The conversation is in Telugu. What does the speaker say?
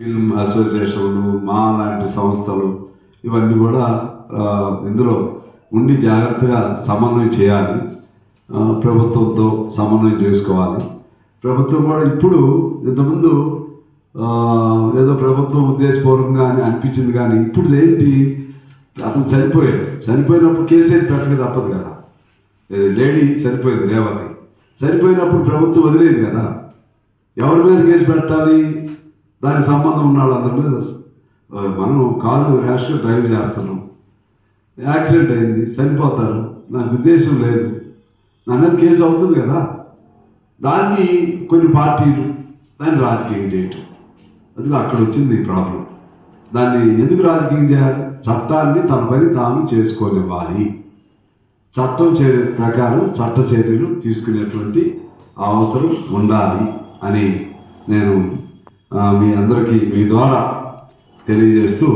ఫిల్మ్ అసోసియేషన్లు మా లాంటి సంస్థలు ఇవన్నీ కూడా ఇందులో ఉండి జాగ్రత్తగా సమన్వయం చేయాలి. ప్రభుత్వంతో సమన్వయం చేసుకోవాలి. ప్రభుత్వం కూడా ఇప్పుడు ఇంతకుముందు ఏదో ప్రభుత్వం ఉద్దేశపూర్వకంగా అని అనిపించింది కానీ ఇప్పుడు ఏంటి? అతను చనిపోయాడు. చనిపోయినప్పుడు కేసీఆర్ అయితే పెట్టక తప్పదు కదా. లేడీ చనిపోయింది రేవతి. చనిపోయినప్పుడు ప్రభుత్వం వదిలేదు కదా. ఎవరి మీద కేసు పెట్టాలి? దానికి సంబంధం ఉన్న వాళ్ళందరి మీద మనం కారు ర్యాష్గా డ్రైవ్ చేస్తున్నాం. యాక్సిడెంట్ అయింది చనిపోతారు. నాకు ఉద్దేశం లేదు. నా మీద కేసు అవుతుంది కదా. దాన్ని కొన్ని పార్టీలు దాన్ని రాజకీయం చేయటం. అది అక్కడ వచ్చింది ఈ ప్రాబ్లం దాన్ని ఎందుకు రాజకీయం చేయాలి? చట్టాన్ని తన పని తాను చేసుకోనివ్వాలి. చట్టం చే ప్రకారం చట్ట చర్యలు తీసుకునేటువంటి అవసరం ఉండాలి అని నేను మీ అందరికీ మీ ద్వారా తెలియజేస్తూ